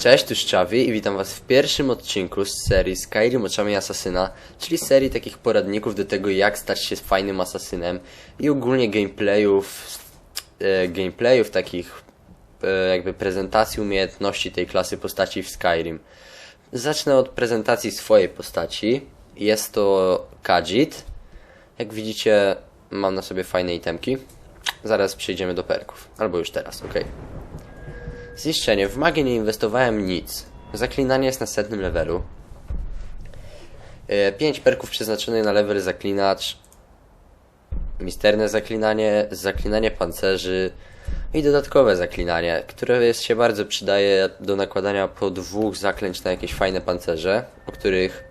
Cześć, tu Szczawi i witam was w pierwszym odcinku z serii Skyrim oczami asasyna, czyli serii takich poradników do tego jak stać się fajnym asasynem i ogólnie gameplayów, e, gameplayów takich e, jakby prezentacji umiejętności tej klasy postaci w Skyrim. Zacznę od prezentacji swojej postaci. Jest to Khajiit. Jak widzicie mam na sobie fajne itemki. Zaraz przejdziemy do perków, albo już teraz, okej. Ziszczenie. W magię nie inwestowałem nic. Zaklinanie jest na setnym levelu. 5 perków przeznaczonych na level zaklinacz. Misterne zaklinanie, zaklinanie pancerzy i dodatkowe zaklinanie, które jest, się bardzo przydaje do nakładania po dwóch zaklęć na jakieś fajne pancerze, o których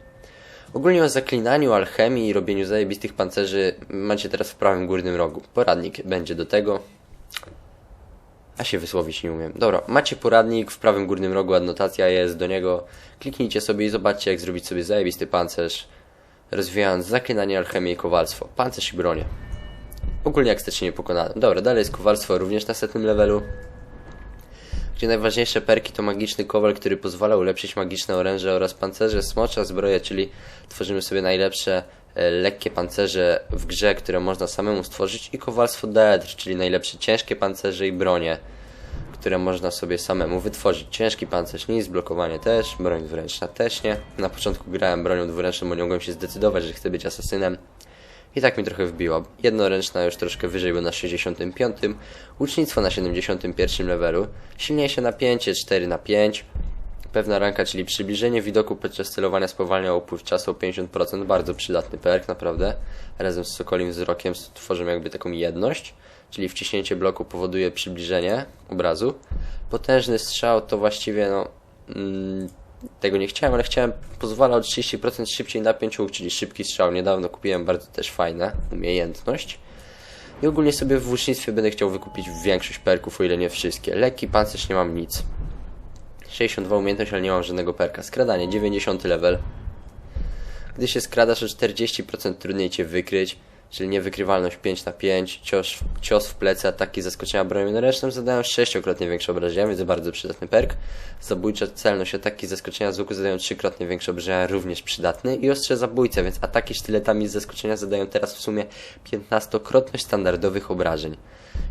ogólnie o zaklinaniu, alchemii i robieniu zajebistych pancerzy macie teraz w prawym górnym rogu. Poradnik będzie do tego. A się wysłowić nie umiem. Dobra, macie poradnik w prawym górnym rogu, adnotacja jest do niego. Kliknijcie sobie i zobaczcie, jak zrobić sobie zajebisty pancerz, rozwijając zaklinanie, alchemię i kowalstwo. Pancerz i bronie. Ogólnie jak stać się niepokonanym. Dobra, dalej jest kowalstwo również na setnym levelu. Gdzie najważniejsze perki to magiczny kowal, który pozwala ulepszyć magiczne oręże oraz pancerze, smocza, zbroje, czyli tworzymy sobie najlepsze lekkie pancerze w grze, które można samemu stworzyć i kowalstwo Daedr, czyli najlepsze ciężkie pancerze i bronie, które można sobie samemu wytworzyć. Ciężki pancerz nic, blokowanie też, broń dwuręczna też nie. Na początku grałem bronią dwuręczną, bo nie mogłem się zdecydować, że chcę być asasynem. I tak mi trochę wbiło. Jednoręczna już troszkę wyżej, bo na 65. Łucznictwo na 71 levelu. Silniejsze napięcie 4 na 5. Pewna ranka, czyli przybliżenie widoku podczas celowania spowalnia upływ czasu o 50%. Bardzo przydatny perk, naprawdę. Razem z sokolim wzrokiem tworzymy jakby taką jedność. Czyli wciśnięcie bloku powoduje przybliżenie obrazu. Potężny strzał to właściwie no... Mm, tego nie chciałem, ale chciałem, pozwala o 30% szybciej napiąć łuk, czyli szybki strzał. Niedawno kupiłem bardzo też fajne, umiejętność. I ogólnie sobie w włócznictwie będę chciał wykupić większość perków, o ile nie wszystkie. Lekki pancerz nie mam nic. 62 umiejętność, ale nie mam żadnego perka. Skradanie, 90 level. Gdy się skradasz o 40% trudniej cię wykryć, czyli niewykrywalność 5 na 5, cios, cios w plecy, ataki zaskoczenia bronią ręczną zadają 6-krotnie większe obrażenia, więc bardzo przydatny perk. Zabójcza celność, ataki zaskoczenia z łuku zadają 3-krotnie większe obrażenia, również przydatny. I ostrze zabójca, więc ataki sztyletami z zaskoczenia zadają teraz w sumie 15-krotność standardowych obrażeń.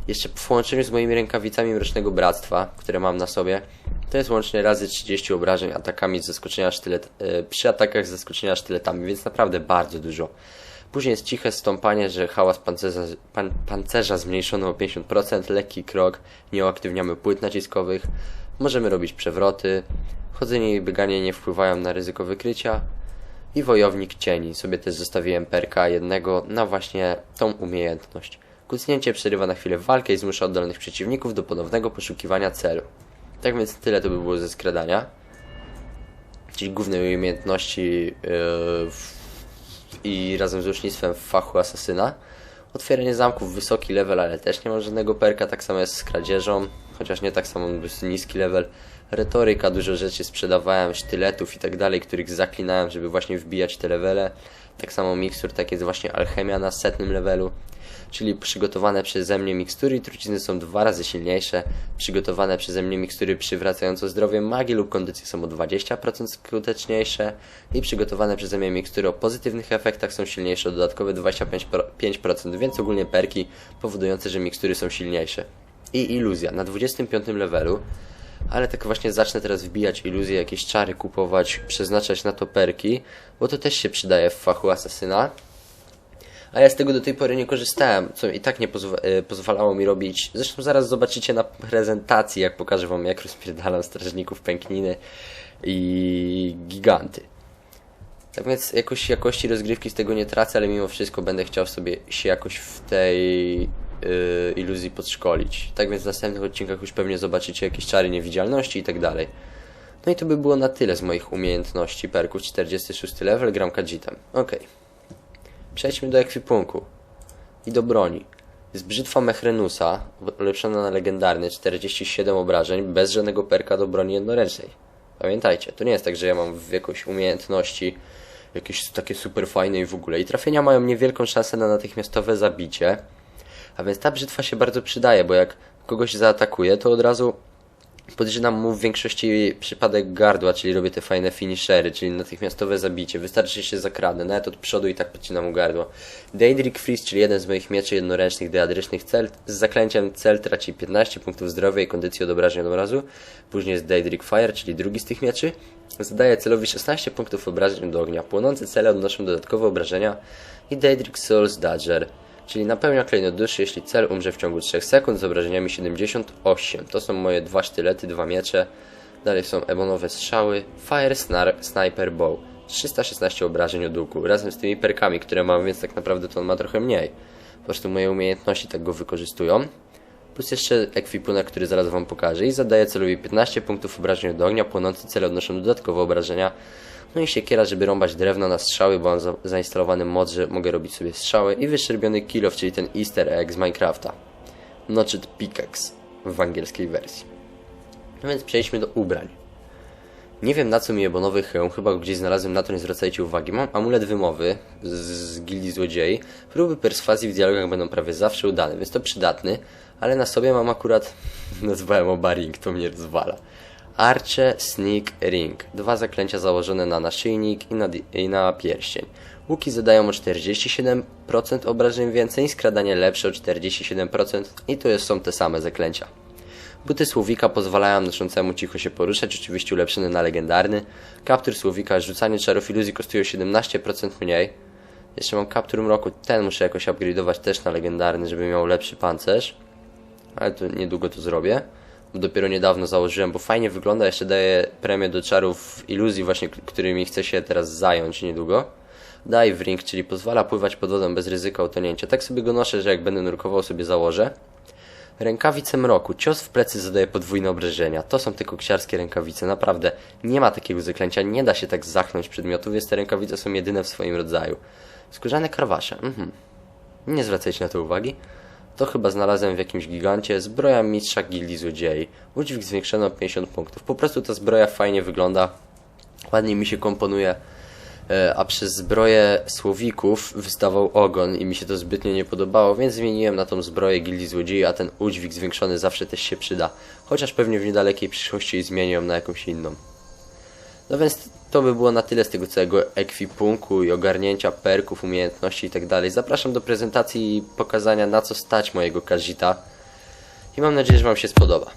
Jeszcze w połączeniu z moimi rękawicami Mrocznego Bractwa, które mam na sobie, to jest łącznie razy 30 obrażeń atakami z zaskoczenia sztylet, yy, przy atakach z zaskoczenia sztyletami, więc naprawdę bardzo dużo. Później jest ciche stąpanie, że hałas pancerza, pan, pancerza zmniejszony o 50%, lekki krok, nie uaktywniamy płyt naciskowych, możemy robić przewroty, chodzenie i bieganie nie wpływają na ryzyko wykrycia i wojownik cieni. Sobie też zostawiłem perka jednego na właśnie tą umiejętność. Kucnięcie przerywa na chwilę walkę i zmusza oddalonych przeciwników do ponownego poszukiwania celu. Tak więc tyle to by było ze skradania. Czyli głównej umiejętności yy, w i razem z łucznictwem w fachu asasyna. Otwieranie zamków, wysoki level, ale też nie mam żadnego perka, tak samo jest z kradzieżą, chociaż nie tak samo jest niski level. Retoryka, dużo rzeczy sprzedawałem, sztyletów i tak dalej, których zaklinałem, żeby właśnie wbijać te levele. Tak samo mikstur, tak jest właśnie alchemia na setnym levelu czyli przygotowane przeze mnie mikstury. I trucizny są dwa razy silniejsze. Przygotowane przeze mnie mikstury przywracające zdrowie magii lub kondycji są o 20% skuteczniejsze. I przygotowane przeze mnie mikstury o pozytywnych efektach są silniejsze o dodatkowe 25%, więc ogólnie perki powodujące, że mikstury są silniejsze. I iluzja. Na 25 levelu ale tak właśnie zacznę teraz wbijać iluzje, jakieś czary kupować, przeznaczać na to perki, bo to też się przydaje w fachu asasyna a ja z tego do tej pory nie korzystałem, co i tak nie pozwa e, pozwalało mi robić. Zresztą zaraz zobaczycie na prezentacji, jak pokażę wam, jak rozpierdalam strażników pękniny i giganty. Tak więc jakoś jakości rozgrywki z tego nie tracę, ale mimo wszystko będę chciał sobie się jakoś w tej yy, iluzji podszkolić. Tak więc w następnych odcinkach już pewnie zobaczycie jakieś czary niewidzialności i tak dalej. No i to by było na tyle z moich umiejętności perków. 46 level, gram kadzitem. Okej. Okay. Przejdźmy do ekwipunku i do broni. Jest brzytwa Mechrenusa, ulepszona na legendarny 47 obrażeń, bez żadnego perka do broni jednoręcznej. Pamiętajcie, to nie jest tak, że ja mam jakąś umiejętności jakieś takie super fajne i w ogóle. I trafienia mają niewielką szansę na natychmiastowe zabicie. A więc ta brzytwa się bardzo przydaje, bo jak kogoś zaatakuje, to od razu Podrzynam mu w większości przypadek gardła, czyli robię te fajne finishery, czyli natychmiastowe zabicie. Wystarczy się zakradnę, nawet od przodu i tak podcinam mu gardło. Daedric Freeze, czyli jeden z moich mieczy jednoręcznych deadrycznych cel. Z zaklęciem cel traci 15 punktów zdrowia i kondycji od obrażeń od razu. Później jest Daedric Fire, czyli drugi z tych mieczy. Zadaje celowi 16 punktów obrażeń do ognia. Płonące cele odnoszą dodatkowe obrażenia. I Daedric Souls Dodger czyli napełnia klejnot duszy, jeśli cel umrze w ciągu 3 sekund z obrażeniami 78. To są moje dwa sztylety, dwa miecze. Dalej są ebonowe strzały, Fire Snar Sniper Bow. 316 obrażeń od łuku, razem z tymi perkami, które mam, więc tak naprawdę to on ma trochę mniej. Po prostu moje umiejętności tak go wykorzystują. Plus jeszcze ekwipunek, który zaraz wam pokażę i zadaje celowi 15 punktów obrażeń od ognia, płonący cel odnoszą dodatkowe obrażenia no i siekiera, żeby rąbać drewno na strzały, bo mam za zainstalowany mod, że mogę robić sobie strzały. I wyszczerbiony kill czyli ten easter egg z Minecrafta. Notched Pickaxe w angielskiej wersji. No więc przejdźmy do ubrań. Nie wiem na co mi ebonowy hełm, chyba go gdzieś znalazłem, na to nie zwracajcie uwagi. Mam amulet wymowy z, z gildii złodziei. Próby perswazji w dialogach będą prawie zawsze udane, więc to przydatny. Ale na sobie mam akurat, nazwałem oba ring, to mnie rozwala. Arche Sneak Ring. Dwa zaklęcia założone na naszyjnik i na, i na pierścień. Łuki zadają o 47% obrażeń więcej, skradanie lepsze o 47% i to są te same zaklęcia. Buty słowika pozwalają noszącemu cicho się poruszać, oczywiście ulepszony na legendarny. Kaptur słowika, rzucanie czarów iluzji kosztuje 17% mniej. Jeszcze mam kaptur mroku, ten muszę jakoś upgrade'ować też na legendarny, żeby miał lepszy pancerz. Ale to niedługo to zrobię dopiero niedawno założyłem, bo fajnie wygląda, jeszcze daje premię do czarów iluzji właśnie, którymi chcę się teraz zająć niedługo. Dive Ring, czyli pozwala pływać pod wodą bez ryzyka utonięcia. Tak sobie go noszę, że jak będę nurkował sobie założę. Rękawice mroku. Cios w plecy zadaje podwójne obrażenia. To są te koksiarskie rękawice. Naprawdę nie ma takiego zaklęcia. Nie da się tak zachnąć przedmiotów, więc te rękawice są jedyne w swoim rodzaju. Skórzane karwasze. Mhm. Nie zwracajcie na to uwagi. To chyba znalazłem w jakimś gigancie. Zbroja mistrza gildii złodziei. Udźwig zwiększony o 50 punktów. Po prostu ta zbroja fajnie wygląda. Ładnie mi się komponuje. E, a przez zbroję słowików wystawał ogon i mi się to zbytnio nie podobało, więc zmieniłem na tą zbroję gildii złodziei, a ten udźwig zwiększony zawsze też się przyda. Chociaż pewnie w niedalekiej przyszłości zmienię ją na jakąś inną. No więc to by było na tyle z tego całego ekwipunku i ogarnięcia perków, umiejętności itd. Tak Zapraszam do prezentacji i pokazania na co stać mojego Kazita. I mam nadzieję, że Wam się spodoba.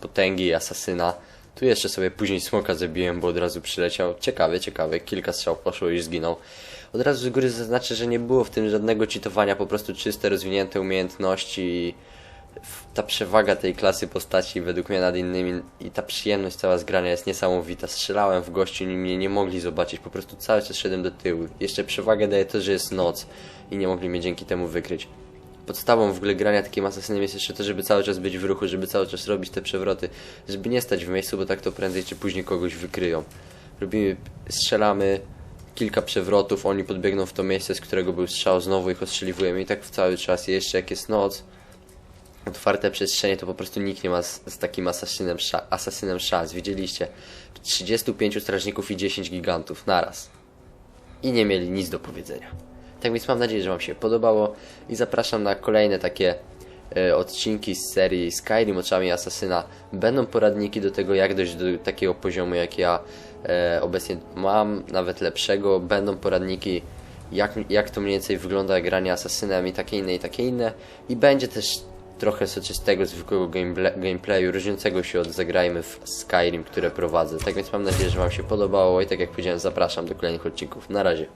Potęgi i asasyna. Tu jeszcze sobie później smoka zabiłem, bo od razu przyleciał. Ciekawe, ciekawe. Kilka strzał poszło i zginął. Od razu z góry zaznaczę, że nie było w tym żadnego cheatowania, po prostu czyste, rozwinięte umiejętności i ta przewaga tej klasy postaci według mnie nad innymi i ta przyjemność cała z grania jest niesamowita. Strzelałem w gości, oni mnie nie mogli zobaczyć, po prostu cały czas szedłem do tyłu. Jeszcze przewagę daje to, że jest noc i nie mogli mnie dzięki temu wykryć podstawą w ogóle grania takim asasynem jest jeszcze to, żeby cały czas być w ruchu, żeby cały czas robić te przewroty, żeby nie stać w miejscu, bo tak to prędzej czy później kogoś wykryją. Robimy, strzelamy, kilka przewrotów, oni podbiegną w to miejsce, z którego był strzał, znowu ich ostrzeliwujemy i tak w cały czas. Jeszcze jak jest noc, otwarte przestrzenie, to po prostu nikt nie ma z, z takim asasynem, asasynem szans. Widzieliście? 35 strażników i 10 gigantów naraz. I nie mieli nic do powiedzenia. Tak więc mam nadzieję, że Wam się podobało i zapraszam na kolejne takie e, odcinki z serii Skyrim oczami asasyna. Będą poradniki do tego, jak dojść do takiego poziomu, jak ja e, obecnie mam, nawet lepszego. Będą poradniki, jak, jak to mniej więcej wygląda granie asasynem i takie inne, i takie inne. I będzie też trochę soczystego, zwykłego gameplayu, różniącego się od Zagrajmy w Skyrim, które prowadzę. Tak więc mam nadzieję, że Wam się podobało i tak jak powiedziałem, zapraszam do kolejnych odcinków. Na razie.